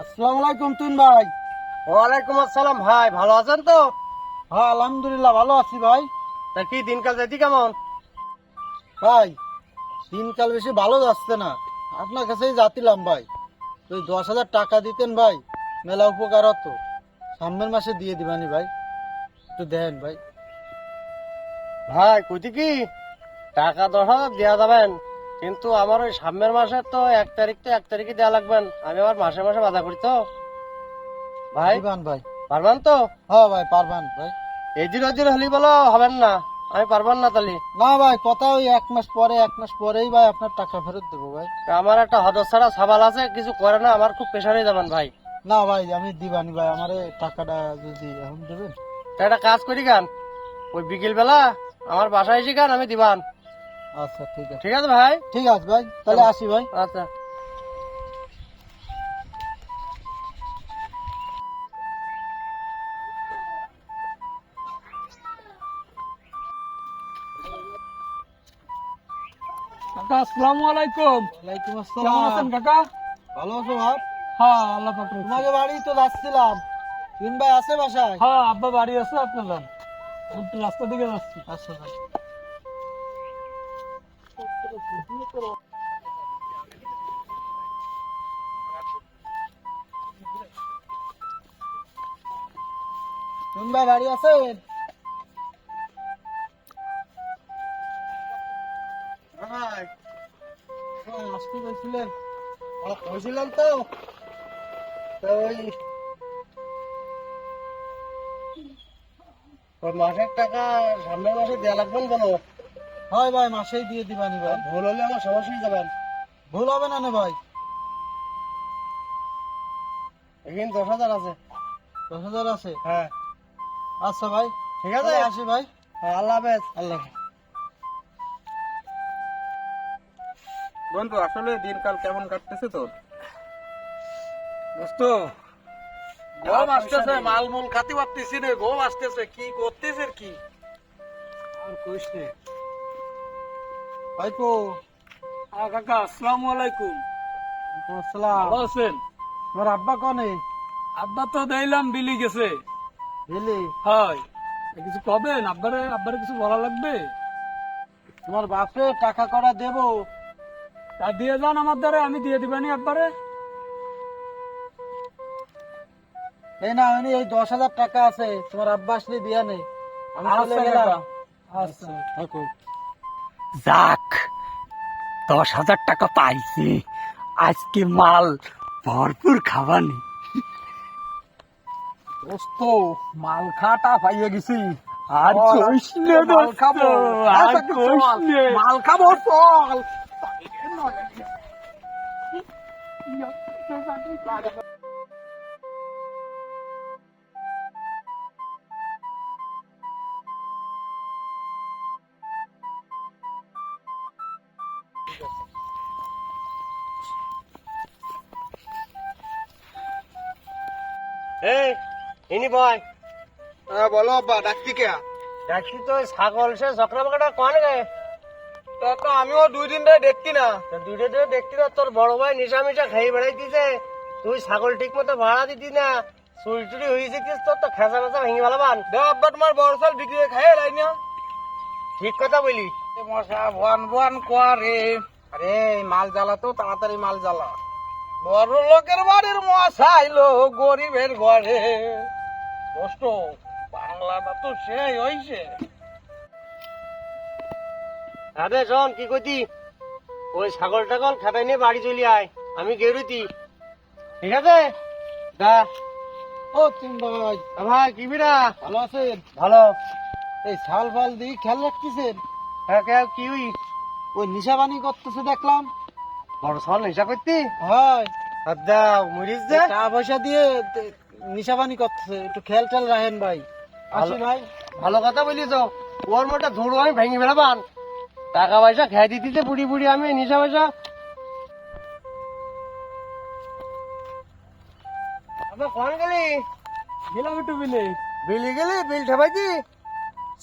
আসসালামু আলাইকুম তুন ভাই। ওয়ালাইকুম আসসালাম ভাই ভালো আছেন তো? হ্যাঁ আলহামদুলিল্লাহ ভালো আছি ভাই। তা কি দিনকাল যেতি কেমন? ভাই দিনকাল বেশি ভালো যাচ্ছে না। আপনার কাছেই যাতিলাম ভাই। ওই দশ হাজার টাকা দিতেন ভাই মেলা উপকার হতো। সামনের মাসে দিয়ে দিবানি ভাই। একটু দেন ভাই। ভাই কইতি কি? টাকা দশ হাজার দেওয়া যাবেন। কিন্তু আমার ওই সামনের মাসে তো এক তারিখ তো এক তারিখে দেওয়া লাগবেন আমি আবার মাসে মাসে বাধা করি তো। ভাই ভাই। পারবেন তো? হ্যাঁ ভাই পারবান ভাই। এই দিন ওই দিন হলি বলো হবেন না। আমি পারবেন না তাহলে। না ভাই কথা ওই এক মাস পরে এক মাস পরেই ভাই আপনার টাকা ফেরত দেবো ভাই। আমার একটা হদর ছাড়া সাবাল আছে কিছু করে না আমার খুব প্রেশারে যাবেন ভাই। না ভাই আমি দিবানি ভাই আমার এই টাকাটা যদি এখন দেবেন। একটা কাজ করি গান। ওই বিকেল বেলা আমার বাসায় এসে গান আমি দিবান। আচ্ছা ঠিক আছে। ঠিক আছে ভাই? ঠিক আছে ভাই তাহলে আসি ভাই। আচ্ছা। কাকা আসসালামু আলাইকুম। ওয়ালাইকুম কেমন আসসালাম আছেন কাকা? ভালো আছো ভাই? হ্যাঁ আল্লাহ পাক। তোমাকে বাড়ি তো যাচ্ছিলাম। তিন ভাই আছে বাসায়? হ্যাঁ আব্বা বাড়ি আছে আপনার যান একটু রাস্তা দিকে যাচ্ছি। আচ্ছা ভাই বাড়ি আছেন আসতে বলছিলেন। তো। ওই মাসের টাকা সামনের মাসে দেওয়া লাগবেন বলো? হয় ভাই মাসেই দিয়ে দিবানি ভাই। ভুল হলে আমার সমস্যা যাবেন। ভুল হবে না না ভাই। এখানে দশ হাজার আছে। দশ হাজার আছে? হ্যাঁ। আচ্ছা ভাই ঠিক আছে? আসি ভাই। হ্যাঁ, আল্লাহ হাফেজ। আল্লাহ বন্ধু আসলে দিনকাল কেমন কাটতেছে তোর? দোস্ত গম আসতেছে মাল মুল খাতে পারতেছি না গম আসতেছে কি করতেছে কি? আর কইস ভাইপো হ্যাঁ কাকা আসসালামু আলাইকুম। আসসালাম। ভালো আছেন? তোমার আব্বা কনে? আব্বা তো দেখলাম বিলি গেছে। বুঝলি হয়। কিছু কবেন? আব্বারে আব্বারে কিছু বলা লাগবে? তোমার বাপে টাকা করা দেবো? তা দিয়ে যান আমার দ্বারা আমি দিয়ে দিবানি আব্বারে। এই না আমি এই দশ হাজার টাকা আছে। তোমার আব্বা আসলে দিয়া নেই আমি চলে আচ্ছা গেলাম। আচ্ছা থাকো। যাক দশ হাজার টাকা পাইছি। আজকে মাল ভরপুর খাবানি। দোস্ত মাল খাটা পাইয়ে গেছি। আর ও, কইস নে মাল খাব। আর চল, নে। মাল খাব চল। এই ইনি বয়। হ্যাঁ বলো আব্বা কে? দেখছি তো ছাগল সে কন গে তো আমিও দুই দিন ধরে দেখতি না। না তোর বড় ভাই নিশা মিশা খাই বেড়াইতিছে। তুই ছাগল ঠিক মতো ভাড়া দিতি না চুরি টুরি যেতিস তোর তো খেঁচা মেচা ভেঙে ভালাবান দেখ আব্বা তোমার বড় চাল বিক্রি করে খাইয়ে লাই না। ঠিক কথা বলি মশা ভন ভন করে আরে মাল জ্বালা তো তাড়াতাড়ি মাল জ্বালা। বড় লোকের বাড়ির মশা আইলো গরিবের ঘরে। কষ্ট বাংলাটা তো সেই হইছে। আরে শোন কি কইতি? ওই ছাগল টাগল খাটাই নিয়ে বাড়ি চলি আয় আমি গেরুতি। ঠিক আছে? দা। ও তিন ভাই। ভাই কি বিরা ভালো আছেন? ভালো। এই ছাল ফাল দিয়ে খেয়াল রাখতেছেন? হ্যাঁ কে কি ওই ওই নিশাবানি করতেছে দেখলাম। বড় সল নেশা করতি? হয়। আদা মরিস দে। টাকা পয়সা দিয়ে নিশাবানি করতেছে একটু খেয়াল টেয়াল রাখেন ভাই। আসি ভাই। ভালো কথা বলি তো ওর মোটা ধুড়ো আমি ভেঙে ফেলাবান। টাকা পয়সা খেয়ে দিতিছে বুড়ি বুড়ি আমি নিশা পয়সা আবার কোন গেলি? গেলাম একটু বিলে। বিলি গেলি বিল ঠেবাইতি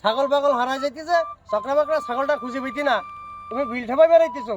ছাগল পাগল হারাই যাইতেছে সকালে বাকরা ছাগলটা খুঁজে পেতি না। তুমি বিল ঠেবাই বেড়াইতেছো।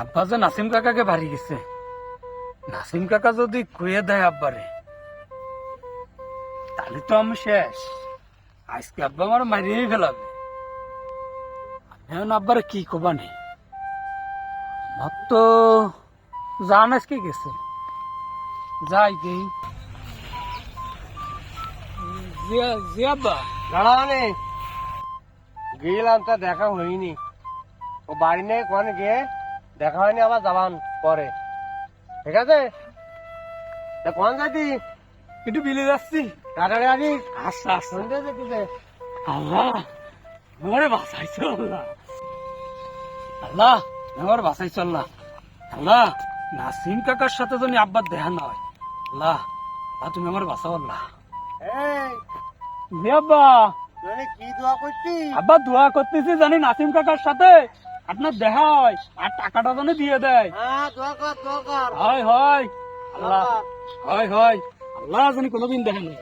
আব্বা যে নাসিম কাকাকে বাড়ি গেছে। নাসিম কাকা যদি কয়ে দেয় আব্বারে, তাহলে তো আমি শেষ। আজকে আব্বা আমার মারিয়েই ফেলাবে। আমি আব্বারে কি কবা নেই আমার তো জান আজকে গেছে। যাই দেই। তা দেখা হয়নি। ও বাড়ি নেই, কোন গিয়ে? দেখা হয়নি আবার যাবান পরে। ঠিক আছে? কোন যাইতি একটু বিলে যাচ্ছি। তাড়াতাড়ি আচ্ছা আচ্ছা। সন্ধ্যে যেতেছে আল্লাহ আমারে বাঁচাইছো আল্লাহ। আল্লাহ আমার বাঁচাইছো আল্লাহ। আল্লাহ নাসিম কাকার সাথে যদি আব্বার দেখা না হয় আল্লাহ তুমি আমার বাঁচাও আল্লাহ। এই। আব্বা। আব্বা দোয়া করতেছি জানি নাসিম কাকার সাথে। আপনার দেখা হয় আর টাকাটা জানি দিয়ে দেয়। হ্যাঁ হয় হয়। আল্লাহ হয় হয়। আল্লাহ জানি কোনোদিন দেখে নেই।